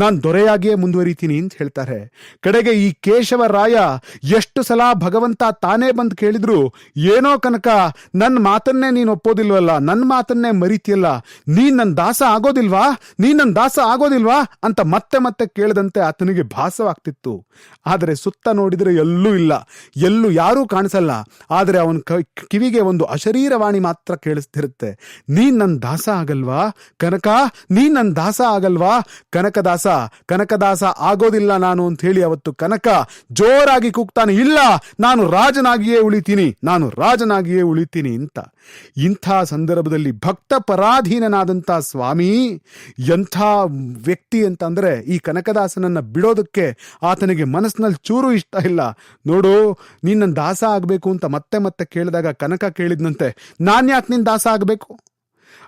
ನಾನು ದೊರೆಯಾಗಿಯೇ ಮುಂದುವರಿತೀನಿ ಅಂತ ಹೇಳ್ತಾರೆ. ಕಡೆಗೆ ಈ ಕೇಶವ ರಾಯ ಎಷ್ಟು ಸಲ ಭಗವಂತ ತಾನೇ ಬಂದು ಕೇಳಿದ್ರು, ಏನೋ ಕನಕ ನನ್ನ ಮಾತನ್ನೇ ನೀನು ಒಪ್ಪೋದಿಲ್ವಲ್ಲ ನನ್ನ ಮಾತನ್ನೇ ಮರಿತಿಯಲ್ಲ, ನೀನ್ ನನ್ನ ದಾಸ ಆಗೋದಿಲ್ವಾ, ನೀನ್ ನನ್ನ ದಾಸ ಆಗೋದಿಲ್ವಾ? ಅಂತ ಮತ್ತೆ ಮತ್ತೆ ಕೇಳದಂತೆ ಆತನಿಗೆ ಭಾಸವಾಗ್ತಿತ್ತು. ಆದರೆ ಸುತ್ತ ನೋಡಿದರೆ ಎಲ್ಲೂ ಇಲ್ಲ, ಎಲ್ಲೂ ಯಾರೂ ಕಾಣಿಸಲ್ಲ. ಆದರೆ ಅವನ ಕಿವಿಗೆ ಒಂದು ಅಶರೀರವಾಣಿ ಮಾತ್ರ ಕೇಳಿಸ್ತಿರುತ್ತೆ. ನೀನ್ ನನ್ನ ದಾಸ ಆಗಲ್ವಾ, ಕನಕ? ನೀನ್ ನನ್ನ ದಾಸ ಆಗಲ್ವಾ, ಕನಕದಾಸ ಕನಕದಾಸ ಆಗೋದಿಲ್ಲ ನಾನು ಅಂತ ಹೇಳಿ ಅವತ್ತು ಕನಕ ಜೋರಾಗಿ ಕೂಗ್ತಾನೆ, ಇಲ್ಲ, ನಾನು ರಾಜನಾಗಿಯೇ ಉಳಿತೀನಿ, ನಾನು ರಾಜನಾಗಿಯೇ ಉಳಿತೀನಿ ಅಂತ. ಇಂಥ ಸಂದರ್ಭದಲ್ಲಿ ಭಕ್ತ ಪರಾಧೀನನಾದಂಥ ಸ್ವಾಮಿ, ಎಂಥ ವ್ಯಕ್ತಿ ಅಂತ ಈ ಕನಕದಾಸನನ್ನ ಬಿಡೋದಕ್ಕೆ ಆತನಿಗೆ ಮನಸ್ಸಿನಲ್ಲಿ ಚೂರು ಇಷ್ಟ ಇಲ್ಲ. ನೋಡು, ನೀನು ನನ್ನ ದಾಸ ಆಗಬೇಕು ಅಂತ ಮತ್ತೆ ಮತ್ತೆ ಕೇಳಿದಾಗ ಕನಕ ಕೇಳಿದ್ನಂತೆ ನಾನು ಯಾಕೆ ನಿನ್ನ ದಾಸ ಆಗ್ಬೇಕು?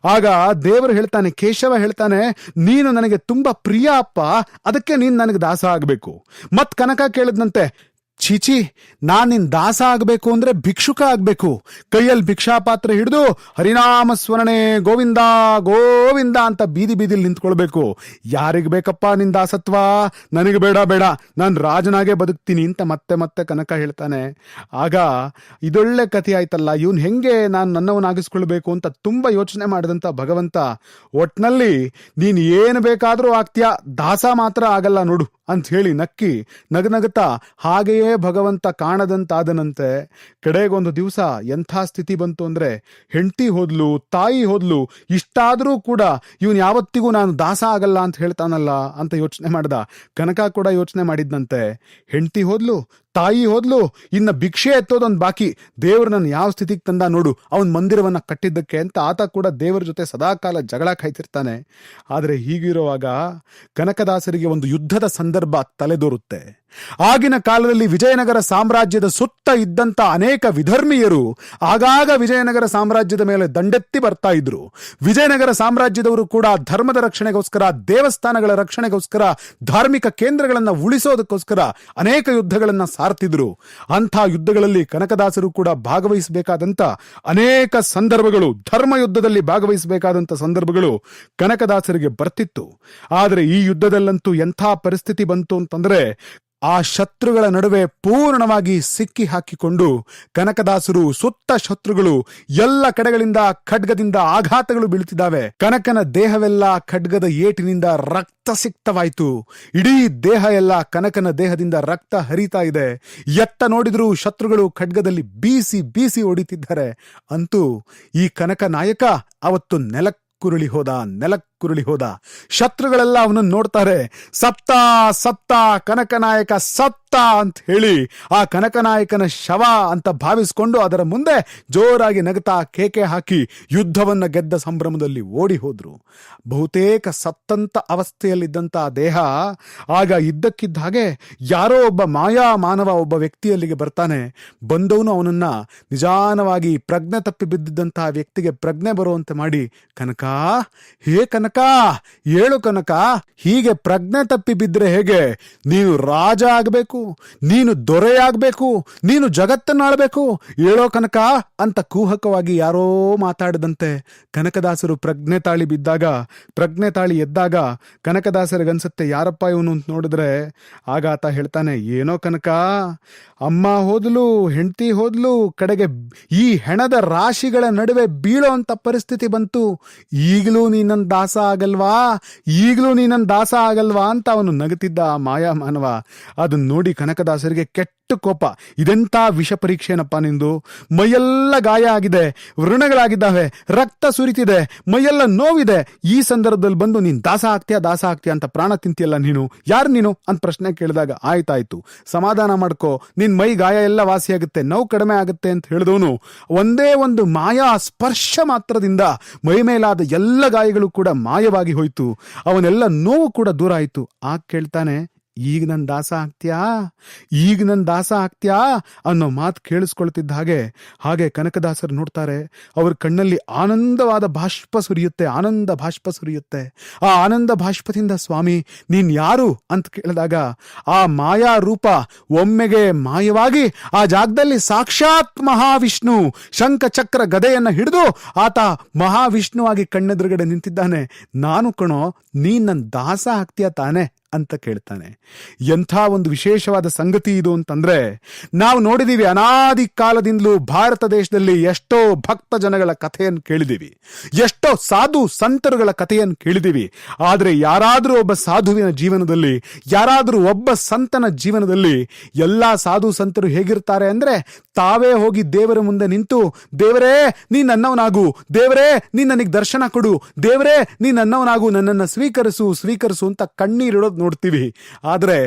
ಆಗ ದೇವರು ಹೇಳ್ತಾನೆ, ಕೇಶವ ಹೇಳ್ತಾನೆ, ನೀನು ನನಗೆ ತುಂಬಾ ಪ್ರಿಯ ಅಪ್ಪ, ಅದಕ್ಕೆ ನೀನು ನನಗೆ ದಾಸ ಆಗಬೇಕು. ಮತ್ ಕನಕ ಕೇಳಿದ್ನಂತೆ ಚೀಚಿ ನಾನ್ ನಿನ್ ದಾಸ ಆಗ್ಬೇಕು ಅಂದ್ರೆ ಭಿಕ್ಷುಕ ಆಗ್ಬೇಕು. ಕೈಯಲ್ಲಿ ಭಿಕ್ಷಾ ಪಾತ್ರ ಹಿಡಿದು ಹರಿನಾಮ ಸ್ಮರಣೆ, ಗೋವಿಂದ ಗೋವಿಂದ ಅಂತ ಬೀದಿ ಬೀದಿಲಿ ನಿಂತ್ಕೊಳ್ಬೇಕು. ಯಾರಿಗ ಬೇಕಪ್ಪ ನಿನ್ ದಾಸತ್ವ? ನನಗೆ ಬೇಡ ಬೇಡ. ನಾನು ರಾಜನಾಗೆ ಬದುಕ್ತೀನಿ ಅಂತ ಮತ್ತೆ ಮತ್ತೆ ಕನಕ ಹೇಳ್ತಾನೆ. ಆಗ ಇದೊಳ್ಳೆ ಕಥೆ ಆಯ್ತಲ್ಲ. ಇವನ್ ಹೆಂಗೆ ನಾನು ನನ್ನವನಾಗಿಸ್ಕೊಳ್ಬೇಕು ಅಂತ ತುಂಬಾ ಯೋಚನೆ ಮಾಡಿದಂತ ಭಗವಂತ. ಒಟ್ನಲ್ಲಿ ನೀನ್ ಏನು ಬೇಕಾದ್ರೂ ಆಗ್ತೀಯಾ. ದಾಸ ಮಾತ್ರ ಆಗಲ್ಲ ನೋಡು ಅಂತ ಹೇಳಿ ನಕ್ಕಿ ನಗನಗುತ್ತಾ ಹಾಗೆಯೇ ಭಗವಂತ ಕಾಣದಂತಾದನಂತೆ ಕಡೆಗೊಂದು ದಿವಸ ಎಂಥ ಸ್ಥಿತಿ ಬಂತು ಅಂದ್ರೆ ಹೆಂಡತಿ ಹೋದ್ಲು, ತಾಯಿ ಹೋದ್ಲು, ಇಷ್ಟಾದರೂ ಕೂಡ ಇವನು ಯಾವತ್ತಿಗೂ ನಾನು ದಾಸ ಆಗಲ್ಲ ಅಂತ ಹೇಳ್ತಾನಲ್ಲ ಅಂತ ಯೋಚನೆ ಮಾಡ್ದ. ಕನಕ ಕೂಡ ಯೋಚನೆ ಮಾಡಿದ್ನಂತೆ. ಹೆಂಡತಿ ಹೋದ್ಲು ತಾಯಿ ಹೋದ್ಲು, ಇನ್ನ ಭಿಕ್ಷೆ ಎತ್ತೋದೊಂದು ಬಾಕಿ. ದೇವ್ರು ನನ್ನ ಯಾವ ಸ್ಥಿತಿಗೆ ತಂದ ನೋಡು, ಅವನ ಮಂದಿರವನ್ನ ಕಟ್ಟಿದ್ದಕ್ಕೆ ಅಂತ ಆತ ಕೂಡ ದೇವರ ಜೊತೆ ಸದಾಕಾಲ ಜಗಳ ಕಾಯ್ತಿರ್ತಾನೆ. ಆದ್ರೆ ಹೀಗಿರುವಾಗ ಕನಕದಾಸರಿಗೆ ಒಂದು ಯುದ್ಧದ ಸಂದರ್ಭ ತಲೆದೋರುತ್ತೆ. ಆಗಿನ ಕಾಲದಲ್ಲಿ ವಿಜಯನಗರ ಸಾಮ್ರಾಜ್ಯದ ಸುತ್ತ ಇದ್ದಂತ ಅನೇಕ ವಿಧರ್ಮೀಯರು ಆಗಾಗ ವಿಜಯನಗರ ಸಾಮ್ರಾಜ್ಯದ ಮೇಲೆ ದಂಡೆತ್ತಿ ಬರ್ತಾ ಇದ್ರು. ವಿಜಯನಗರ ಸಾಮ್ರಾಜ್ಯದವರು ಕೂಡ ಧರ್ಮದ ರಕ್ಷಣೆಗೋಸ್ಕರ, ದೇವಸ್ಥಾನಗಳ ರಕ್ಷಣೆಗೋಸ್ಕರ, ಧಾರ್ಮಿಕ ಕೇಂದ್ರಗಳನ್ನ ಉಳಿಸೋದಕ್ಕೋಸ್ಕರ ಅನೇಕ ಯುದ್ಧಗಳನ್ನ ಸಾರ್ತಿದ್ರು. ಅಂಥ ಯುದ್ಧಗಳಲ್ಲಿ ಕನಕದಾಸರು ಕೂಡ ಭಾಗವಹಿಸಬೇಕಾದಂಥ ಅನೇಕ ಸಂದರ್ಭಗಳು ಧರ್ಮ ಯುದ್ಧದಲ್ಲಿ ಭಾಗವಹಿಸಬೇಕಾದಂಥ ಸಂದರ್ಭಗಳು ಕನಕದಾಸರಿಗೆ ಬರ್ತಿತ್ತು. ಆದರೆ ಈ ಯುದ್ಧದಲ್ಲಂತೂ ಎಂಥ ಪರಿಸ್ಥಿತಿ ಬಂತು ಅಂತಂದ್ರೆ ಆ ಶತ್ರುಗಳ ನಡುವೆ ಪೂರ್ಣವಾಗಿ ಸಿಕ್ಕಿ ಹಾಕಿಕೊಂಡು ಕನಕದಾಸರು ಸುತ್ತ ಶತ್ರುಗಳು ಎಲ್ಲ ಕಡೆಗಳಿಂದ ಖಡ್ಗದಿಂದ ಆಘಾತಗಳು ಬೀಳುತ್ತಿದ್ದಾವೆ. ಕನಕನ ದೇಹವೆಲ್ಲ ಖಡ್ಗದ ಏಟಿನಿಂದ ರಕ್ತ ಸಿಕ್ತವಾಯಿತು. ಇಡೀ ದೇಹ ಎಲ್ಲ ಕನಕನ ದೇಹದಿಂದ ರಕ್ತ ಹರಿತಾ ಇದೆ. ಎತ್ತ ನೋಡಿದರೂ ಶತ್ರುಗಳು ಖಡ್ಗದಲ್ಲಿ ಬೀಸಿ ಬೀಸಿ ಹೊಡಿತಿದ್ದಾರೆ ಅಂತೂ ಈ ಕನಕ ನಾಯಕ ಅವತ್ತು ನೆಲಕ್ಕುರುಳಿ ಹೋದ ನೆಲಕ್ಕುರುಳಿ ಹೋದ. ಶತ್ರುಗಳೆಲ್ಲ ಅವನನ್ನು ನೋಡ್ತಾರೆ. ಸತ್ತ ಸತ್ತ ಕನಕನಾಯಕ ಸತ್ತ ಅಂತ ಹೇಳಿ ಆ ಕನಕನಾಯಕನ ಶವ ಅಂತ ಭಾವಿಸ್ಕೊಂಡು ಅದರ ಮುಂದೆ ಜೋರಾಗಿ ನಗತಾ ಕೇಕೆ ಹಾಕಿ ಯುದ್ಧವನ್ನ ಗೆದ್ದ ಸಂಭ್ರಮದಲ್ಲಿ ಓಡಿ ಹೋದ್ರು. ಬಹುತೇಕ ಸತ್ತಂತ ಅವಸ್ಥೆಯಲ್ಲಿದ್ದಂತ ಆ ದೇಹ ಆಗ ಇದ್ದಕ್ಕಿದ್ದ ಹಾಗೆ ಯಾರೋ ಒಬ್ಬ ಮಾಯಾ ಮಾನವ ಒಬ್ಬ ವ್ಯಕ್ತಿಯಲ್ಲಿಗೆ ಬರ್ತಾನೆ. ಬಂದವನು ಅವನನ್ನ ನಿಜಾನವಾಗಿ ಪ್ರಜ್ಞೆ ತಪ್ಪಿ ಬಿದ್ದಿದ್ದಂತಹ ವ್ಯಕ್ತಿಗೆ ಪ್ರಜ್ಞೆ ಬರುವಂತೆ ಮಾಡಿ, ಕನಕ, ಹೇ ಕನಕ ಏಳು ಕನಕ, ಹೀಗೆ ಪ್ರಜ್ಞೆ ತಪ್ಪಿ ಬಿದ್ರೆ ಹೇಗೆ? ನೀನು ರಾಜ ಆಗ್ಬೇಕು, ನೀನು ದೊರೆಯಾಗಬೇಕು ನೀನು ಜಗತ್ತನ್ನಾಳಬೇಕು. ಏಳೋ ಕನಕ? ಅಂತ ಕೂಹಕವಾಗಿ ಯಾರೋ ಮಾತಾಡದಂತೆ ಕನಕದಾಸರು ಪ್ರಜ್ಞೆ ತಾಳಿ ಬಿದ್ದಾಗ, ಪ್ರಜ್ಞೆ ತಾಳಿ ಎದ್ದಾಗ ಕನಕದಾಸರಿಗನ್ಸುತ್ತೆ, ಯಾರಪ್ಪ ಇವನು ಅಂತ ನೋಡಿದ್ರೆ. ಆಗ ಆತ ಹೇಳ್ತಾನೆ, ಏನೋ ಕನಕ, ಅಮ್ಮ ಹೋದ್ಲು, ಹೆಂಡತಿ ಹೋದ್ಲು, ಕಡೆಗೆ ಈ ಹೆಣದ ರಾಶಿಗಳ ನಡುವೆ ಬೀಳೋ ಅಂತ ಪರಿಸ್ಥಿತಿ ಬಂತು. ಈಗಲೂ ನೀನನ್ ದಾಸ ಆಗಲ್ವಾ ಈಗಲೂ ನೀ ನನ್ನ ದಾಸ ಆಗಲ್ವಾ ಅಂತ ಅವನು ನಗುತ್ತಿದ್ದ ಆ ಮಾಯಾ ಮಾನವ ಅದನ್ನ ನೋಡಿ ಕನಕದಾಸರಿಗೆ ಕೆಟ್ಟ ಕೋಪ. ಇದೆಂತ ವಿಷ ಪರೀಕ್ಷೆನಪ್ಪ ನಿಂದು? ಮೈಯೆಲ್ಲ ಗಾಯ ಆಗಿದೆ ವೃಣಗಳಾಗಿದ್ದಾವೆ ರಕ್ತ ಸುರಿತಿದೆ, ಮೈಯೆಲ್ಲ ನೋವಿದೆ. ಈ ಸಂದರ್ಭದಲ್ಲಿ ಬಂದು ನೀನ್ ದಾಸ ಆಗ್ತೀಯಾ ದಾಸ ಆಗ್ತೀಯಾ ಅಂತ ಪ್ರಾಣ ತಿಂತಿಯಲ್ಲ ನೀನು? ಯಾರು ನೀನು? ಅಂತ ಪ್ರಶ್ನೆ ಕೇಳಿದಾಗ ಆಯ್ತಾಯ್ತು. ಸಮಾಧಾನ ಮಾಡ್ಕೋ. ನಿನ್ ಮೈ ಗಾಯ ಎಲ್ಲ ವಾಸಿಯಾಗುತ್ತೆ ನೋವು ಕಡಿಮೆ ಆಗುತ್ತೆ ಅಂತ ಹೇಳಿದವನು. ಒಂದೇ ಒಂದು ಮಾಯಾ ಸ್ಪರ್ಶ ಮಾತ್ರದಿಂದ ಮೈ ಮೇಲಾದ ಎಲ್ಲ ಗಾಯಗಳು ಕೂಡ ಮಾಯವಾಗಿ ಹೋಯಿತು. ಅವನೆಲ್ಲ ನೋವು ಕೂಡ ದೂರ ಆಯಿತು. ಆ ಕೇಳ್ತಾನೆ ಈಗ ನನ್ನ ದಾಸ ಆಗ್ತ್ಯಾ? ಈಗ ನನ್ನ ದಾಸ ಆಗ್ತ್ಯಾ? ಅನ್ನೋ ಮಾತು ಕೇಳಿಸ್ಕೊಳ್ತಿದ್ದ ಹಾಗೆ ಹಾಗೆ ಕನಕದಾಸರು ನೋಡ್ತಾರೆ, ಅವ್ರ ಕಣ್ಣಲ್ಲಿ ಆನಂದವಾದ ಬಾಷ್ಪ ಸುರಿಯುತ್ತೆ, ಆನಂದ ಬಾಷ್ಪ ಸುರಿಯುತ್ತೆ. ಆ ಆನಂದ ಬಾಷ್ಪದಿಂದ ಸ್ವಾಮಿ, ನೀನ್ ಯಾರು? ಅಂತ ಕೇಳಿದಾಗ, ಆ ಮಾಯಾ ರೂಪ ಒಮ್ಮೆಗೆ ಮಾಯವಾಗಿ ಆ ಜಾಗದಲ್ಲಿ ಸಾಕ್ಷಾತ್ ಮಹಾವಿಷ್ಣು, ಶಂಖ ಚಕ್ರ ಗದೆಯನ್ನ ಹಿಡಿದು ಆತ ಮಹಾವಿಷ್ಣುವಾಗಿ ಕಣ್ಣೆದುರುಗಡೆ ನಿಂತಿದ್ದಾನೆ. ನಾನು ಕಣೋ, ನೀನ್ ನನ್ನ ದಾಸ ಆಗ್ತೀಯ ತಾನೆ? ಅಂತ ಕೇಳ್ತಾನೆ. ಎಂಥ ಒಂದು ವಿಶೇಷವಾದ ಸಂಗತಿ ಇದು ಅಂತಂದ್ರೆ, ನಾವು ನೋಡಿದೀವಿ ಅನಾದಿ ಕಾಲದಿಂದಲೂ ಭಾರತ ದೇಶದಲ್ಲಿ ಎಷ್ಟೋ ಭಕ್ತ ಜನಗಳ ಕಥೆಯನ್ನು ಕೇಳಿದೀವಿ. ಎಷ್ಟೋ ಸಾಧು ಸಂತರುಗಳ ಕಥೆಯನ್ನು ಕೇಳಿದೀವಿ. ಆದರೆ ಯಾರಾದರೂ ಒಬ್ಬ ಸಾಧುವಿನ ಜೀವನದಲ್ಲಿ, ಯಾರಾದರೂ ಒಬ್ಬ ಸಂತನ ಜೀವನದಲ್ಲಿ ಎಲ್ಲಾ ಸಾಧು ಸಂತರು ಹೇಗಿರ್ತಾರೆ ಅಂದ್ರೆ, ತಾವೇ ಹೋಗಿ ದೇವರ ಮುಂದೆ ನಿಂತು, ದೇವರೇ ನೀ ನನ್ನವನಾಗು, ದೇವರೇ ನೀ ನನಗೆ ದರ್ಶನ ಕೊಡು, ದೇವರೇ ನೀ ನನ್ನವನಾಗು, ನನ್ನನ್ನು ಸ್ವೀಕರಿಸು ಸ್ವೀಕರಿಸು ಅಂತ ಕಣ್ಣೀರಿಡೋದು ನೋಡ್ತೀವಿ. ಆದರೆ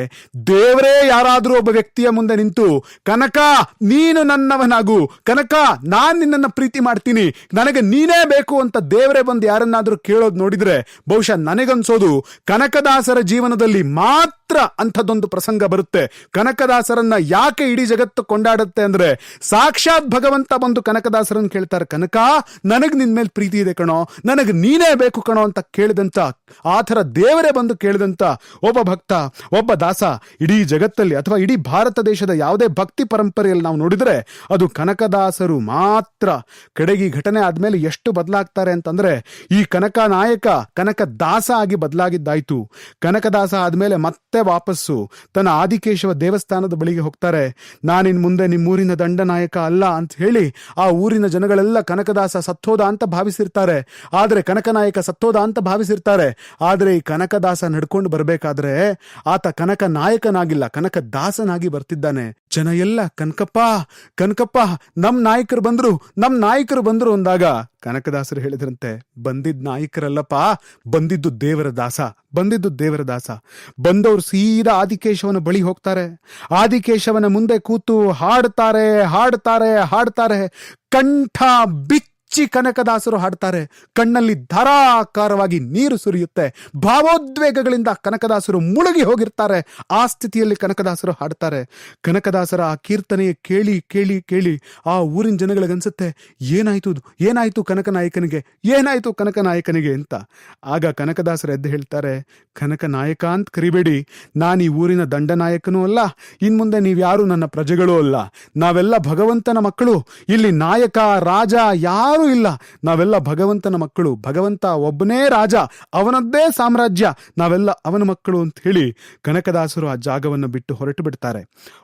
ದೇವರೇ ಯಾರಾದರೂ ಒಬ್ಬ ವ್ಯಕ್ತಿಯ ಮುಂದೆ ನಿಂತು, ಕನಕ, ನೀನು ನನ್ನವನಾಗು. ಕನಕ, ನಾನು ನಿನ್ನನ್ನು ಪ್ರೀತಿ ಮಾಡ್ತೀನಿ. ನನಗೆ ನೀನೇ ಬೇಕು ಅಂತ ದೇವರೇ ಬಂದು ಯಾರನ್ನಾದರೂ ಕೇಳೋದು ನೋಡಿದ್ರೆ, ಬಹುಶಃ ನನಗನ್ಸೋದು ಕನಕದಾಸರ ಜೀವನದಲ್ಲಿ ಮಾತ್ರ ಅಂಥದ್ದೊಂದು ಪ್ರಸಂಗ ಬರುತ್ತೆ. ಕನಕದಾಸರನ್ನ ಯಾಕೆ ಇಡೀ ಜಗತ್ತು ಕೊಂಡಾಡುತ್ತೆ ಅಂದ್ರೆ, ಸಾಕ್ಷಾತ್ ಭಗವಂತ ಬಂದು ಕನಕದಾಸರನ್ನ ಕೇಳ್ತಾರೆ, ಕನಕ, ನನಗ್ ನಿನ್ ಮೇಲೆ ಪ್ರೀತಿ ಇದೆ ಕಣೋ. ನನಗ್ ನೀನೇ ಬೇಕು ಕಣೋ ಅಂತ ಕೇಳಿದಂತ, ಆ ಥರ ದೇವರೇ ಬಂದು ಕೇಳಿದಂತ ಒಬ್ಬ ಭಕ್ತ, ಒಬ್ಬ ದಾಸ ಇಡೀ ಜಗತ್ತಲ್ಲಿ ಅಥವಾ ಇಡೀ ಭಾರತ ದೇಶದ ಯಾವುದೇ ಭಕ್ತಿ ಪರಂಪರೆಯಲ್ಲಿ ನಾವು ನೋಡಿದರೆ ಅದು ಕನಕದಾಸರು ಮಾತ್ರ. ಕಡೆಗೆ ಘಟನೆ ಆದಮೇಲೆ ಎಷ್ಟು ಬದಲಾಗ್ತಾರೆ ಅಂತಂದ್ರೆ ಈ ಕನಕ ನಾಯಕ, ಕನಕ ದಾಸ ಆಗಿ ಬದಲಾಗಿದ್ದಾಯ್ತು. ಕನಕದಾಸ ಆದಮೇಲೆ ಮತ್ತೆ ವಾಪಸ್ಸು. ತನ್ನ ಆದಿಕೇಶವ ದೇವಸ್ಥಾನದ ಬಳಿಗೆ ಹೋಗ್ತಾರೆ. ನಾನಿನ್ ಮುಂದೆ ನಿಮ್ಮೂರಿನ ದಂಡನಾಯಕ ಅಲ್ಲ ಅಂತ ಹೇಳಿ ಆ ಊರಿನ ಜನಗಳೆಲ್ಲ ಕನಕದಾಸ ಸತ್ತೋದ ಅಂತ ಭಾವಿಸಿರ್ತಾರೆ. ಆದರೆ ಕನಕನಾಯಕ ಸತ್ತೋದ ಅಂತ ಭಾವಿಸಿರ್ತಾರೆ. ಆದರೆ ಈ ಕನಕದಾಸ ನಡ್ಕೊಂಡು ಬರ್ಬೇಕಾದ್ರೆ ಆತ ಕನಕ ನಾಯಕನಾಗಿಲ್ಲ, ಕನಕ ದಾಸನಾಗಿ ಬರ್ತಿದ್ದಾನೆ. ಜನ ಎಲ್ಲ, ಕನಕಪ್ಪ ಕನಕಪ್ಪ, ನಮ್ ನಾಯಕರು ಬಂದ್ರು, ನಮ್ ನಾಯಕರು ಬಂದ್ರು ಅಂದಾಗ ಕನಕದಾಸರು ಹೇಳಿದ್ರಂತೆ, ಬಂದಿದ್ ನಾಯಕರಲ್ಲಪ್ಪ, ಬಂದಿದ್ದು ದೇವರ ದಾಸ, ಬಂದಿದ್ದು ದೇವರ ದಾಸ. ಬಂದವರು ಸೀದಾ ಆದಿಕೇಶವನ ಬಳಿ ಹೋಗ್ತಾರೆ. ಆದಿಕೇಶವನ ಮುಂದೆ ಕೂತು ಹಾಡ್ತಾರೆ ಹಾಡ್ತಾರೆ ಹಾಡ್ತಾರೆ, ಕಂಠ ಬಿಚ್ಚಿ ಕನಕದಾಸರು ಹಾಡ್ತಾರೆ. ಕಣ್ಣಲ್ಲಿ ಧಾರಾಕಾರವಾಗಿ ನೀರು ಸುರಿಯುತ್ತೆ. ಭಾವೋದ್ವೇಗಗಳಿಂದ ಕನಕದಾಸರು ಮುಳುಗಿ ಹೋಗಿರ್ತಾರೆ. ಆ ಸ್ಥಿತಿಯಲ್ಲಿ ಕನಕದಾಸರು ಹಾಡ್ತಾರೆ. ಕನಕದಾಸರ ಆ ಕೀರ್ತನೆ ಕೇಳಿ ಕೇಳಿ ಕೇಳಿ ಆ ಊರಿನ ಜನಗಳಿಗನ್ಸುತ್ತೆ, ಏನಾಯ್ತು? ಏನಾಯ್ತು ಕನಕ ನಾಯಕನಿಗೆ? ಏನಾಯ್ತು ಕನಕ ನಾಯಕನಿಗೆ? ಅಂತ. ಆಗ ಕನಕದಾಸರು ಎದ್ದು ಹೇಳ್ತಾರೆ, ಕನಕ ನಾಯಕ ಅಂತ ಕರಿಬೇಡಿ. ನಾನು ಈ ಊರಿನ ದಂಡನಾಯಕನೂ ಅಲ್ಲ. ಇನ್ ಮುಂದೆ ನೀವ್ಯಾರು ನನ್ನ ಪ್ರಜೆಗಳೂ ಅಲ್ಲ. ನಾವೆಲ್ಲ ಭಗವಂತನ ಮಕ್ಕಳು. ಇಲ್ಲಿ ನಾಯಕ, ರಾಜ ಯಾರೂ ಇಲ್ಲ. ನಾವೆಲ್ಲ ಭಗವಂತನ ಮಕ್ಕಳು. ಭಗವಂತ ಒಬ್ಬನೇ ರಾಜ. ಅವನದ್ದೇ ಸಾಮ್ರಾಜ್ಯ. ನಾವೆಲ್ಲ ಅವನ ಮಕ್ಕಳು ಅಂತ ಹೇಳಿ ಕನಕದಾಸರು ಆ ಜಾಗವನ್ನು ಬಿಟ್ಟು ಹೊರಟು ಬಿಡ್ತಾರೆ.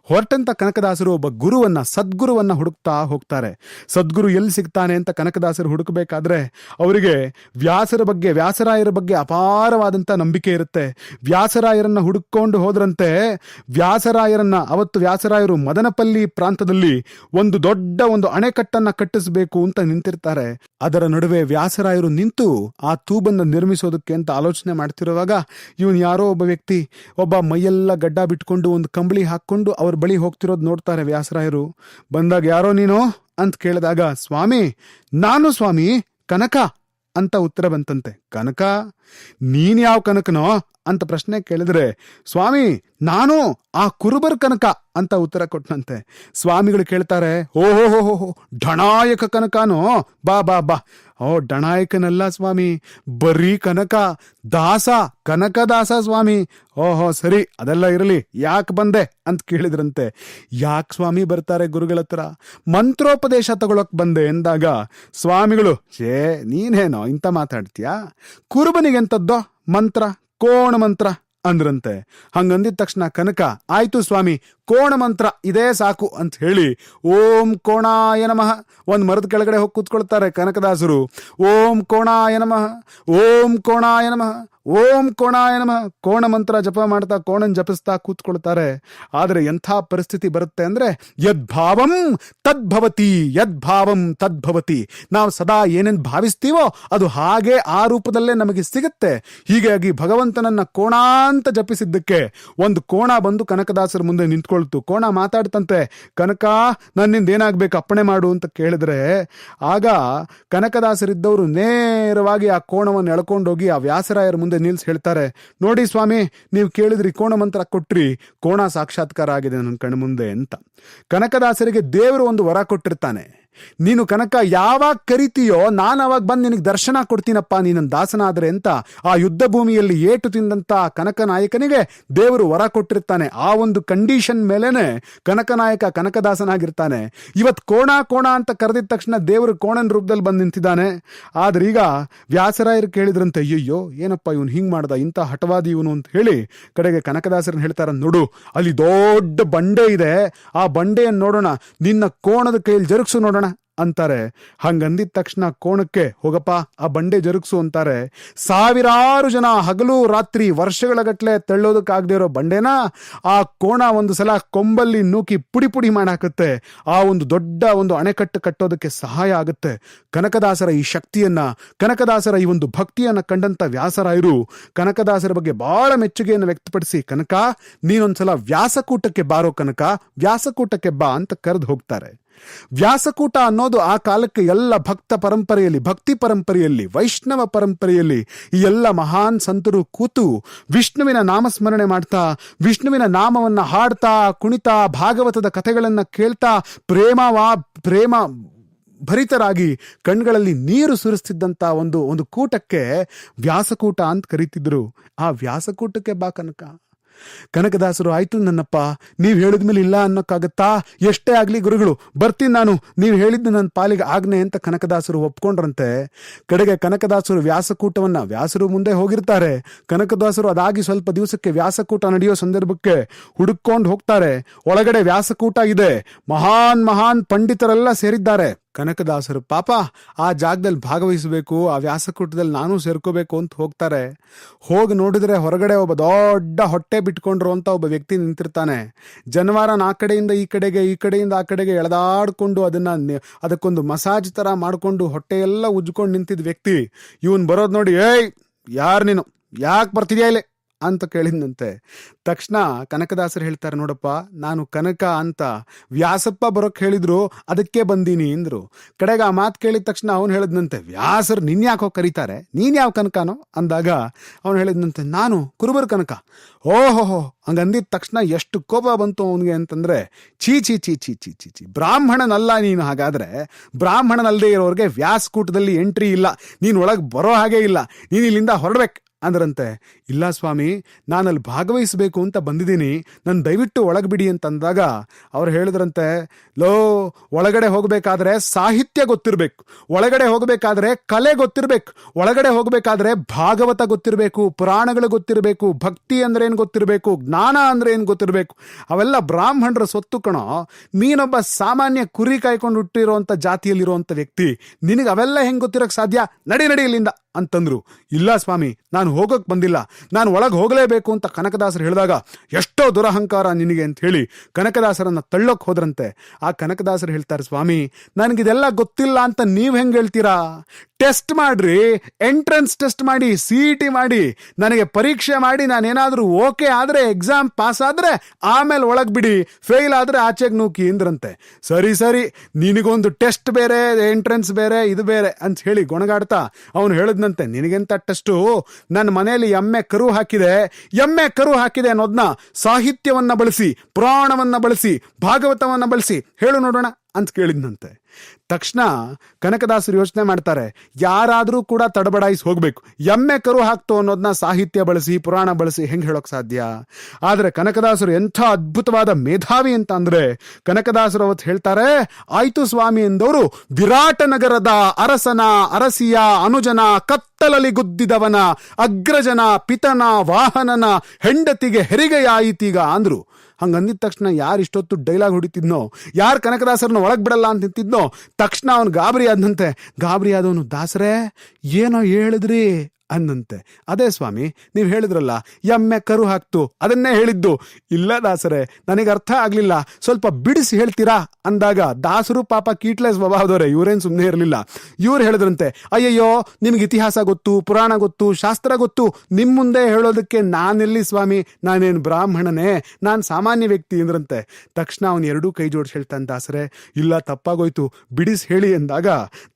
ಹೊರಟಂತ ಕನಕದಾಸರು ಒಬ್ಬ ಗುರುವನ್ನ, ಸದ್ಗುರುವನ್ನ ಹುಡುಕ್ತಾ ಹೋಗ್ತಾರೆ. ಸದ್ಗುರು ಎಲ್ಲಿ ಸಿಗ್ತಾನೆ ಅಂತ ಕನಕದಾಸರು ಹುಡುಕಬೇಕಾದ್ರೆ ಅವರಿಗೆ ವ್ಯಾಸರ ಬಗ್ಗೆ, ವ್ಯಾಸರಾಯರ ಬಗ್ಗೆ ಅಪಾರವಾದಂತ ನಂಬಿಕೆ ಇರುತ್ತೆ. ವ್ಯಾಸರಾಯರನ್ನ ಹುಡುಕೊಂಡು ಹೋದ್ರಂತೆ ವ್ಯಾಸರಾಯರನ್ನ, ಅವತ್ತು ವ್ಯಾಸರಾಯರು ಮದನಪಲ್ಲಿ ಪ್ರಾಂತದಲ್ಲಿ ಒಂದು ದೊಡ್ಡ ಒಂದು ಅಣೆಕಟ್ಟನ್ನ ಕಟ್ಟಿಸಬೇಕು ಅಂತ ನಿಂತಿರ್ತಾರೆ. ಅದರ ನಡುವೆ ವ್ಯಾಸರಾಯರು ನಿಂತು ಆ ತೂಬನ್ನು ನಿರ್ಮಿಸೋದಕ್ಕೆ ಅಂತ ಆಲೋಚನೆ ಮಾಡ್ತಿರುವಾಗ ಇವನ್ ಯಾರೋ ಒಬ್ಬ ವ್ಯಕ್ತಿ ಒಬ್ಬ ಮೈಯೆಲ್ಲ ಗಡ್ಡ ಬಿಟ್ಕೊಂಡು ಒಂದು ಕಂಬಳಿ ಹಾಕ್ಕೊಂಡು ಅವ್ರ ಬಳಿ ಹೋಗ್ತಿರೋದು ನೋಡ್ತಾರೆ ವ್ಯಾಸರಾಯರು. ಬಂದಾಗ, ಯಾರೋ ನೀನು? ಅಂತ ಕೇಳಿದಾಗ, ಸ್ವಾಮಿ, ನಾನು ಸ್ವಾಮಿ, ಕನಕ. ಅಂತ ಉತ್ತರ ಬಂತಂತೆ. ಕನಕ, ನೀನ್ ಯಾವ ಕನಕನೋ ಅಂತ ಪ್ರಶ್ನೆ ಕೇಳಿದ್ರೆ, ಸ್ವಾಮಿ, ನಾನು ಆ ಕುರುಬರ್ ಕನಕ ಅಂತ ಉತ್ತರ ಕೊಟ್ಟನಂತೆ ಸ್ವಾಮಿಗಳು ಕೇಳ್ತಾರೆ ಓಹೋ ಹೋ ಹೋ ಢಣಾಯಕ ಕನಕನೋ? ಬಾ ಬಾ ಬಾ. ಓ ಡಣಾಯಕನಲ್ಲ ಸ್ವಾಮಿ, ಬರೀ ಕನಕ, ದಾಸ ಕನಕ ದಾಸ ಸ್ವಾಮಿ. ಓಹೋ ಸರಿ, ಅದೆಲ್ಲ ಇರಲಿ, ಯಾಕೆ ಬಂದೆ? ಅಂತ ಕೇಳಿದ್ರಂತೆ. ಯಾಕೆ ಸ್ವಾಮಿ ಬರ್ತಾರೆ ಗುರುಗಳ ಹತ್ರ? ಮಂತ್ರೋಪದೇಶ ತಗೊಳಕ್ ಬಂದೆ ಎಂದಾಗ, ಸ್ವಾಮಿಗಳು, ಛೇ, ನೀನೇನೋ ಇಂಥ ಮಾತಾಡ್ತೀಯಾ? ಕುರುಬನಿಗೆಂತದ್ದೋ ಮಂತ್ರ ಕೋಣ ಮಂತ್ರ ಅಂದ್ರಂತೆ. ಹಂಗಂದಿದ ತಕ್ಷಣ ಕನಕ ಆಯ್ತು ಸ್ವಾಮಿ ಕೋಣ ಮಂತ್ರ ಇದೇ ಸಾಕು ಅಂತ ಹೇಳಿ ಓಂ ಕೋಣಾಯ ನಮಃ. ಒಂದು ಮರದ ಕೆಳಗಡೆ ಹೋಗಿ ಕೂತ್ಕೊಳ್ತಾರೆ ಕನಕದಾಸರು. ಓಂ ಕೋಣಾಯ ನಮಃ. ಓಂ ಕೋಣಾಯ ನಮಃ. ಓಂ ಕೋಣಾಯ ನಮಃ. ಕೋಣ ಮಂತ್ರ ಜಪ ಮಾಡ್ತಾ ಕೋಣನ್ ಜಪಿಸ್ತಾ ಕೂತ್ಕೊಳ್ತಾರೆ. ಆದರೆ ಎಂಥ ಪರಿಸ್ಥಿತಿ ಬರುತ್ತೆ ಅಂದ್ರೆ ಯದ್ಭಾವಂ ತದ್ಭವತಿ ಯದ್ಭಾವಂ ತದ್ಭವತಿ ನಾವು ಸದಾ ಏನೇನ್ ಭಾವಿಸ್ತೀವೋ ಅದು ಹಾಗೆ ಆ ರೂಪದಲ್ಲೇ ನಮಗೆ ಸಿಗುತ್ತೆ. ಹೀಗಾಗಿ ಭಗವಂತನನ್ನ ಕೋಣ ಅಂತ ಜಪಿಸಿದ್ದಕ್ಕೆ ಒಂದು ಕೋಣ ಬಂದು ಕನಕದಾಸರ ಮುಂದೆ ನಿಂತ್ಕೊಳ್ತು ಕೋಣ ಮಾತಾಡ್ತಂತೆ, ಕನಕ, ನನ್ನಿಂದ ಏನಾಗ್ಬೇಕು ಅಪ್ಪಣೆ ಮಾಡು ಅಂತ ಕೇಳಿದ್ರೆ, ಆಗ ಕನಕದಾಸರಿದ್ದವರು ನೇರವಾಗಿ ಆ ಕೋಣವನ್ನು ಎಳ್ಕೊಂಡೋಗಿ ಆ ವ್ಯಾಸರಾಯರ ಮುಂದೆ ನಿಲ್ಸಿ ಹೇಳ್ತಾರೆ, ನೋಡಿ ಸ್ವಾಮಿ, ನೀವು ಕೇಳಿದ್ರಿ ಕೋಣ ಮಂತ್ರ ಕೊಟ್ರಿ, ಕೋಣ ಸಾಕ್ಷಾತ್ಕಾರ ಆಗಿದೆ ನನ್ನ ಕಣ್ಮುಂದೆ ಅಂತ. ಕನಕದಾಸರಿಗೆ ದೇವರು ಒಂದು ವರ ಕೊಟ್ಟಿರ್ತಾನೆ. ನೀನು ಕನಕ ಯಾವಾಗ ಕರಿತೀಯೋ ನಾನು ಅವಾಗ ಬಂದು ನಿನಗೆ ದರ್ಶನ ಕೊಡ್ತೀನಪ್ಪ ನೀನು ದಾಸನಾದರೆ ಅಂತ ಆ ಯುದ್ಧ ಭೂಮಿಯಲ್ಲಿ ಏಟು ತಿಂದಂತ ಕನಕ ನಾಯಕನಿಗೆ ದೇವರು ವರ ಕೊಟ್ಟಿರ್ತಾನೆ. ಆ ಒಂದು ಕಂಡೀಷನ್ ಮೇಲೇನೆ ಕನಕನಾಯಕ ಕನಕದಾಸನಾಗಿರ್ತಾನೆ. ಇವತ್ತು ಕೋಣ ಕೋಣ ಅಂತ ಕರೆದಿದ ತಕ್ಷಣ ದೇವರು ಕೋಣನ ರೂಪದಲ್ಲಿ ಬಂದು ನಿಂತಿದ್ದಾನೆ. ಆದ್ರೆ ಈಗ ವ್ಯಾಸರಾಯರು ಕೇಳಿದ್ರಂತೆ, ಅಯ್ಯಯ್ಯೋ, ಏನಪ್ಪ ಇವನು ಹಿಂಗ್ ಮಾಡ್ದ? ಇಂಥ ಹಠವಾದಿ ಇವನು ಅಂತ ಹೇಳಿ ಕಡೆಗೆ ಕನಕದಾಸರನ್ನ ಹೇಳ್ತಾರ, ನೋಡು, ಅಲ್ಲಿ ದೊಡ್ಡ ಬಂಡೆ ಇದೆ. ಆ ಬಂಡೆಯನ್ನು ನೋಡೋಣ. ನಿನ್ನ ಕೋಣದ ಕೈಯಲ್ಲಿ ಜರುಗಿಸು ನೋಡೋಣ. சொல்லணும் ಅಂತಾರೆ. ಹಂಗಂದಿದ ತಕ್ಷಣ ಕೋಣಕ್ಕೆ, ಹೋಗಪ್ಪ, ಆ ಬಂಡೆ ಜರುಗಿಸು ಅಂತಾರೆ. ಸಾವಿರಾರು ಜನ ಹಗಲು ರಾತ್ರಿ ವರ್ಷಗಳ ಗಟ್ಟಲೆ ತಳ್ಳೋದಕ್ಕಾಗದೇ ಇರೋ ಬಂಡೆನ? ಆ ಕೋಣ ಒಂದು ಸಲ ಕೊಂಬಲ್ಲಿ ನೂಕಿ ಪುಡಿ ಪುಡಿ ಮಾಡಾಕತ್ತೆ. ಆ ಒಂದು ದೊಡ್ಡ ಒಂದು ಅಣೆಕಟ್ಟು ಕಟ್ಟೋದಕ್ಕೆ ಸಹಾಯ ಆಗುತ್ತೆ. ಕನಕದಾಸರ ಈ ಶಕ್ತಿಯನ್ನ, ಕನಕದಾಸರ ಈ ಒಂದು ಭಕ್ತಿಯನ್ನ ಕಂಡಂತ ವ್ಯಾಸರಾಯರು, ಕನಕದಾಸರ ಬಗ್ಗೆ ಬಹಳ ಮೆಚ್ಚುಗೆಯನ್ನು ವ್ಯಕ್ತಪಡಿಸಿ, ಕನಕ, ನೀನೊಂದ್ಸಲ ವ್ಯಾಸಕೂಟಕ್ಕೆ ಬಾರೋ ಕನಕ, ವ್ಯಾಸಕೂಟಕ್ಕೆ ಬಾ ಅಂತ ಕರೆದು ಹೋಗ್ತಾರೆ. ವ್ಯಾಸಕೂಟ ಅನ್ನೋದು ಆ ಕಾಲಕ್ಕೆ ಎಲ್ಲ ಭಕ್ತ ಪರಂಪರೆಯಲ್ಲಿ, ಭಕ್ತಿ ಪರಂಪರೆಯಲ್ಲಿ, ವೈಷ್ಣವ ಪರಂಪರೆಯಲ್ಲಿ ಈ ಎಲ್ಲ ಮಹಾನ್ ಸಂತರು ಕೂತು ವಿಷ್ಣುವಿನ ನಾಮಸ್ಮರಣೆ ಮಾಡ್ತಾ, ವಿಷ್ಣುವಿನ ನಾಮವನ್ನು ಹಾಡ್ತಾ, ಕುಣಿತಾ, ಭಾಗವತದ ಕಥೆಗಳನ್ನು ಕೇಳ್ತಾ ಪ್ರೇಮವಾ, ಪ್ರೇಮ ಭರಿತರಾಗಿ ಕಣ್ಗಳಲ್ಲಿ ನೀರು ಸುರಿಸ್ತಿದ್ದಂಥ ಒಂದು ಒಂದು ಕೂಟಕ್ಕೆ ವ್ಯಾಸಕೂಟ ಅಂತ ಕರೀತಿದ್ರು. ಆ ವ್ಯಾಸಕೂಟಕ್ಕೆ ಬಾ ಕನಕ. ಕನಕದಾಸರು, ಆಯ್ತು ನನ್ನಪ್ಪ, ನೀವು ಹೇಳಿದ್ಮೇಲೆ ಇಲ್ಲ ಅನ್ನೋಕ್ಕಾಗತ್ತಾ? ಎಷ್ಟೇ ಆಗ್ಲಿ ಗುರುಗಳು, ಬರ್ತೀನಿ ನಾನು. ನೀವು ಹೇಳಿದ್ದು ನನ್ನ ಪಾಲಿಗೆ ಆಜ್ಞೆ ಅಂತ ಕನಕದಾಸರು ಒಪ್ಕೊಂಡ್ರಂತೆ. ಕಡೆಗೆ ಕನಕದಾಸರು ವ್ಯಾಸಕೂಟವನ್ನ ವ್ಯಾಸರು ಮುಂದೆ ಹೋಗಿರ್ತಾರೆ. ಕನಕದಾಸರು ಅದಾಗಿ ಸ್ವಲ್ಪ ದಿವಸಕ್ಕೆ ವ್ಯಾಸಕೂಟ ನಡೆಯೋ ಸಂದರ್ಭಕ್ಕೆ ಹುಡುಕೊಂಡು ಹೋಗ್ತಾರೆ. ಒಳಗಡೆ ವ್ಯಾಸಕೂಟ ಇದೆ. ಮಹಾನ್ ಮಹಾನ್ ಪಂಡಿತರೆಲ್ಲ ಸೇರಿದ್ದಾರೆ. ಕನಕದಾಸರು, ಪಾಪ, ಆ ಜಾಗದಲ್ಲಿ ಭಾಗವಹಿಸಬೇಕು, ಆ ವ್ಯಾಸಕೂಟದಲ್ಲಿ ನಾನು ಸೇರ್ಕೋಬೇಕು ಅಂತ ಹೋಗ್ತಾರೆ. ಹೋಗಿ ನೋಡಿದ್ರೆ ಹೊರಗಡೆ ಒಬ್ಬ ದೊಡ್ಡ ಹೊಟ್ಟೆ ಬಿಟ್ಕೊಂಡ್ರು ಅಂತ ಒಬ್ಬ ವ್ಯಕ್ತಿ ನಿಂತಿರ್ತಾನೆ. ಜನವಾರ ಆ ಕಡೆಯಿಂದ ಈ ಕಡೆಗೆ, ಈ ಕಡೆಯಿಂದ ಆ ಕಡೆಗೆ ಎಳೆದಾಡ್ಕೊಂಡು ಅದನ್ನ ಅದಕ್ಕೊಂದು ಮಸಾಜ್ ತರ ಮಾಡ್ಕೊಂಡು ಹೊಟ್ಟೆ ಎಲ್ಲ ಉಜ್ಕೊಂಡು ನಿಂತಿದ್ದ ವ್ಯಕ್ತಿ. ಇವನ್ ಬರೋದು ನೋಡಿ, ಏಯ್, ಯಾರು ನೀನು? ಯಾಕೆ ಬರ್ತಿದ್ಯಾ ಇಲ್ಲಿ? ಅಂತ ಕೇಳಿದ್ನಂತೆ. ತಕ್ಷಣ ಕನಕದಾಸರು ಹೇಳ್ತಾರೆ, ನೋಡಪ್ಪ, ನಾನು ಕನಕ ಅಂತ ವ್ಯಾಸಪ್ಪ ಬರೋಕ್ ಹೇಳಿದ್ರು, ಅದಕ್ಕೆ ಬಂದೀನಿ ಅಂದ್ರು. ಕಡೆಗೆ ಆ ಮಾತು ಕೇಳಿದ ತಕ್ಷಣ ಅವನು ಹೇಳಿದ್ನಂತೆ, ವ್ಯಾಸರು ನಿನ್ಯಾಕೋ ಕರೀತಾರೆ? ನೀನು ಯಾವ ಕನಕನೋ? ಅಂದಾಗ ಅವನು ಹೇಳಿದ್ನಂತೆ, ನಾನು ಕುರುಬರ ಕನಕ. ಓಹೋಹೋ ಹಂಗಂದಿದ ತಕ್ಷಣ ಎಷ್ಟು ಕೋಪ ಬಂತು ಅವನಿಗೆ ಅಂತಂದ್ರೆ, ಛೀ ಛೀ ಛೀ ಛೀ ಛೀ ಛೀ ಛೀ, ಬ್ರಾಹ್ಮಣನಲ್ಲ ನೀನು ಹಾಗಾದ್ರೆ, ಬ್ರಾಹ್ಮಣನಲ್ಲದೆ ಇರೋರಿಗೆ ವ್ಯಾಸಕೂಟದಲ್ಲಿ ಎಂಟ್ರಿ ಇಲ್ಲ, ನೀನು ಒಳಗೆ ಬರೋ ಹಾಗೆ ಇಲ್ಲ, ನೀನು ಇಲ್ಲಿಂದ ಹೊರಡ್ಬೇಕು. ಅಂದ್ರಂತೆ, ಇಲ್ಲ ಸ್ವಾಮಿ, ನಾನಲ್ಲಿ ಭಾಗವಹಿಸಬೇಕು ಅಂತ ಬಂದಿದ್ದೀನಿ. ನನ್ನ ದಯವಿಟ್ಟು ಒಳಗೆ ಬಿಡಿ ಅಂತಂದಾಗ ಅವ್ರು ಹೇಳಿದ್ರಂತೆ, ಲೋ, ಒಳಗಡೆ ಹೋಗಬೇಕಾದ್ರೆ ಸಾಹಿತ್ಯ ಗೊತ್ತಿರಬೇಕು. ಒಳಗಡೆ ಹೋಗಬೇಕಾದ್ರೆ ಕಲೆ ಗೊತ್ತಿರಬೇಕು. ಒಳಗಡೆ ಹೋಗಬೇಕಾದ್ರೆ ಭಾಗವತ ಗೊತ್ತಿರಬೇಕು. ಪುರಾಣಗಳು ಗೊತ್ತಿರಬೇಕು. ಭಕ್ತಿ ಅಂದ್ರೆ ಏನು ಗೊತ್ತಿರಬೇಕು. ಜ್ಞಾನ ಅಂದ್ರೆ ಏನು ಗೊತ್ತಿರಬೇಕು. ಅವೆಲ್ಲ ಬ್ರಾಹ್ಮಣರ ಸೊತ್ತು ಕಣೋ. ನೀನೊಬ್ಬ ಸಾಮಾನ್ಯ ಕುರಿ ಕಾಯ್ಕೊಂಡು ಹುಟ್ಟಿರೋಂಥ ಜಾತಿಯಲ್ಲಿರುವಂಥ ವ್ಯಕ್ತಿ. ನಿನಗೆ ಅವೆಲ್ಲ ಹೆಂಗೆ ಗೊತ್ತಿರೋಕ್ಕೆ ಸಾಧ್ಯ? ನಡಿ ನಡಿ ಇಲ್ಲಿಂದ. ಅಂತಂದ್ರು, ಇಲ್ಲ ಸ್ವಾಮಿ, ನಾನು ಹೋಗಕ್ ಬಂದಿಲ್ಲ. ನಾನು ಒಳಗೆ ಹೋಗಲೇಬೇಕು ಅಂತ ಕನಕದಾಸರು ಹೇಳಿದಾಗ ಎಷ್ಟೋ ದುರಹಂಕಾರ ನಿನಗೆ ಅಂತ ಹೇಳಿ ಕನಕದಾಸರನ್ನ ತಳ್ಳೋಕ್ ಹೋದ್ರಂತೆ. ಆ ಕನಕದಾಸರು ಹೇಳ್ತಾರೆ, ಸ್ವಾಮಿ, ನನಗಿದೆಲ್ಲ ಗೊತ್ತಿಲ್ಲ ಅಂತ ನೀವ್ ಹೆಂಗ್ ಹೇಳ್ತೀರಾ? ಟೆಸ್ಟ್ ಮಾಡ್ರಿ, ಎಂಟ್ರೆನ್ಸ್ ಟೆಸ್ಟ್ ಮಾಡಿ, ಸಿ ಟಿ ಮಾಡಿ, ನನಗೆ ಪರೀಕ್ಷೆ ಮಾಡಿ, ನಾನೇನಾದ್ರೂ ಓಕೆ ಆದ್ರೆ, ಎಕ್ಸಾಮ್ ಪಾಸ್ ಆದ್ರೆ, ಆಮೇಲೆ ಒಳಗ್ ಬಿಡಿ, ಫೇಲ್ ಆದ್ರೆ ಆಚೆಗೆ ನೂಕಿ ಅಂದ್ರಂತೆ. ಸರಿ ಸರಿ, ನಿನಗೊಂದು ಟೆಸ್ಟ್ ಬೇರೆ, ಎಂಟ್ರೆನ್ಸ್ ಬೇರೆ, ಇದು ಬೇರೆ ಅಂತ ಹೇಳಿ ಗೊಣಗಾಡ್ತಾ, ಅವನು ಹೇಳಿದ್ನಂತೆ ನಿನಗೆಂತ ಟೆಸ್ಟು ನನ್ನ ಮನೆಯಲ್ಲಿ ಎಮ್ಮೆ ಕರು ಹಾಕಿದೆ. ಎಮ್ಮೆ ಕರು ಹಾಕಿದೆ ಅನ್ನೋದನ್ನ ಸಾಹಿತ್ಯವನ್ನ ಬಳಸಿ, ಪುರಾಣವನ್ನ ಬಳಸಿ, ಭಾಗವತವನ್ನ ಬಳಸಿ, ಹೇಳು ನೋಡೋಣ ಅಂತ ಕೇಳಿದ್ನಂತೆ. ತಕ್ಷಣ ಕನಕದಾಸರು ಯೋಚನೆ ಮಾಡ್ತಾರೆ, ಯಾರಾದರೂ ಕೂಡ ತಡಬಡಾಯಿಸಿ ಹೋಗಬೇಕು. ಎಮ್ಮೆ ಕರು ಹಾಕ್ತು ಅನ್ನೋದನ್ನ ಸಾಹಿತ್ಯ ಬಳಸಿ, ಪುರಾಣ ಬಳಸಿ ಹೆಂಗೆ ಹೇಳೋಕೆ ಸಾಧ್ಯ? ಆದರೆ ಕನಕದಾಸರು ಎಂಥ ಅದ್ಭುತವಾದ ಮೇಧಾವಿ ಅಂತ ಅಂದರೆ ಕನಕದಾಸರು ಅವತ್ತು ಹೇಳ್ತಾರೆ, ಆಯ್ತು ಸ್ವಾಮಿ ಎಂದವರು ವಿರಾಟ ನಗರದ ಅರಸನ, ಅರಸಿಯ ಅನುಜನ, ಕತ್ತಲಲ್ಲಿ ಗುದ್ದಿದವನ, ಅಗ್ರಜನ, ಪಿತನ, ವಾಹನನ ಹೆಂಡತಿಗೆ ಹೆರಿಗೆಯಾಯಿತೀಗ ಅಂದ್ರು. ಹಂಗಂದಿದ ತಕ್ಷಣ ಯಾರು ಇಷ್ಟೊತ್ತು ಡೈಲಾಗ್ ಹೊಡಿತಿದ್ನೋ, ಯಾರು ಕನಕದಾಸರನ್ನ ಒಳಗೆ ಬಿಡಲ್ಲ ಅಂತ ನಿಂತಿದ್ನೋ, ತಕ್ಷಣ ಅವನು ಗಾಬರಿ ಆದಂತೆ ಗಾಬರಿ ಆದವನು ದಾಸರೇ, ಏನೋ ಹೇಳಿದ್ರಿ. ಅಂದಂತೆ ಅದೇ ಸ್ವಾಮಿ, ನೀವು ಹೇಳಿದ್ರಲ್ಲ, ಎಮ್ಮೆ ಕರು ಹಾಕ್ತು, ಅದನ್ನೇ ಹೇಳಿದ್ದು. ಇಲ್ಲ ದಾಸರೇ, ನನಗೆ ಅರ್ಥ ಆಗಲಿಲ್ಲ. ಸ್ವಲ್ಪ ಬಿಡಿಸಿ ಹೇಳ್ತೀರಾ? ಅಂದಾಗ ದಾಸರು ಪಾಪ ಕೀಟ್ಲೆ ಸ್ವಭಾವದವ್ರೆ, ಇವರೇನು ಸುಮ್ಮನೆ ಇರಲಿಲ್ಲ. ಇವ್ರು ಹೇಳಿದ್ರಂತೆ, ಅಯ್ಯಯ್ಯೋ, ನಿಮ್ಗೆ ಇತಿಹಾಸ ಗೊತ್ತು, ಪುರಾಣ ಗೊತ್ತು, ಶಾಸ್ತ್ರ ಗೊತ್ತು ನಿಮ್ಮ ಮುಂದೆ ಹೇಳೋದಕ್ಕೆ ನಾನೆಲ್ಲಿ ಸ್ವಾಮಿ, ನಾನೇನು ಬ್ರಾಹ್ಮಣನೇ, ನಾನು ಸಾಮಾನ್ಯ ವ್ಯಕ್ತಿ ಅಂದ್ರಂತೆ. ತಕ್ಷಣ ಅವನು ಎರಡೂ ಕೈ ಜೋಡಿಸಿ ಹೇಳ್ತಾನೆ, ದಾಸರೇ, ಇಲ್ಲ, ತಪ್ಪಾಗೋಯ್ತು, ಬಿಡಿಸಿ ಹೇಳಿ ಎಂದಾಗ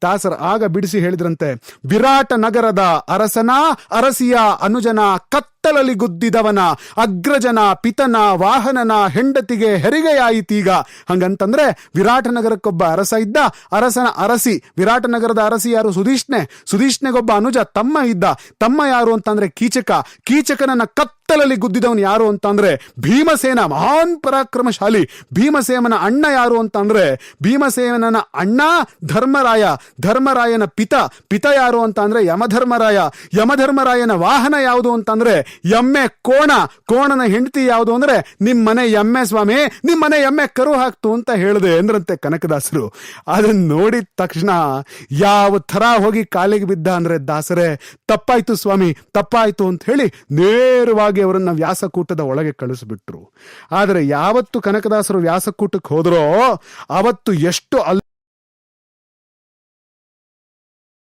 ದಾಸರ ಆಗ ಬಿಡಿಸಿ ಹೇಳಿದ್ರಂತೆ, ವಿರಾಟ ನಗರದ ಅರಸನ ಅರಸಿಯ ಅನುಜನ ಕತ್ತ ಕತ್ತಲಲ್ಲಿ ಗುದ್ದಿದವನ, ಅಗ್ರಜನ, ಪಿತನ, ವಾಹನನ ಹೆಂಡತಿಗೆ ಹೆರಿಗೆಯಾಯಿತೀಗ. ಹಂಗಂತಂದ್ರೆ ವಿರಾಟನಗರಕ್ಕೊಬ್ಬ ಅರಸ ಇದ್ದ, ಅರಸನ ಅರಸಿ ವಿರಾಟನಗರದ ಅರಸಿ ಯಾರು? ಸುಧೀಷ್ಣೆ ಸುಧೀಷ್ಣೆಗೊಬ್ಬ ಅನುಜ ತಮ್ಮ ಇದ್ದ. ತಮ್ಮ ಯಾರು ಅಂತಂದ್ರೆ ಕೀಚಕ. ಕೀಚಕನನ್ನ ಕತ್ತಲಲ್ಲಿ ಗುದ್ದಿದವನು ಯಾರು ಅಂತಂದ್ರೆ ಭೀಮಸೇನ, ಮಹಾನ್ ಪರಾಕ್ರಮಶಾಲಿ. ಭೀಮಸೇಮನ ಅಣ್ಣ ಯಾರು ಅಂತಂದ್ರೆ ಭೀಮಸೇನನ ಅಣ್ಣ ಧರ್ಮರಾಯ. ಧರ್ಮರಾಯನ ಪಿತ. ಪಿತ ಯಾರು ಅಂತ ಅಂದ್ರೆ ಯಮಧರ್ಮರಾಯ. ಯಮಧರ್ಮರಾಯನ ವಾಹನ ಯಾವುದು ಅಂತಂದ್ರೆ ಎಮ್ಮೆ ಕೋಣ, ಕೋಣನ ಹೆಂಡತಿ ಯಾವುದು ಅಂದ್ರೆ, ನಿಮ್ ಮನೆ ಎಮ್ಮೆ ಸ್ವಾಮಿ, ನಿಮ್ ಮನೆ ಎಮ್ಮೆ ಕರು ಹಾಕ್ತು ಅಂತ ಹೇಳಿದೆ ಎಂದ್ರಂತೆ ಕನಕದಾಸರು. ಅದನ್ನ ನೋಡಿದ ತಕ್ಷಣ ಯಾವ ಥರ ಹೋಗಿ ಕಾಲಿಗೆ ಬಿದ್ದ ಅಂದ್ರೆ, ದಾಸರೇ, ತಪ್ಪಾಯ್ತು ಸ್ವಾಮಿ, ತಪ್ಪಾಯ್ತು ಅಂತ ಹೇಳಿ ನೇರವಾಗಿ ಅವರನ್ನ ವ್ಯಾಸಕೂಟದ ಒಳಗೆ ಕಳಿಸ್ಬಿಟ್ರು. ಆದರೆ ಯಾವತ್ತು ಕನಕದಾಸರು ವ್ಯಾಸಕೂಟಕ್ಕೆ ಹೋದ್ರೋ, ಅವತ್ತು ಎಷ್ಟು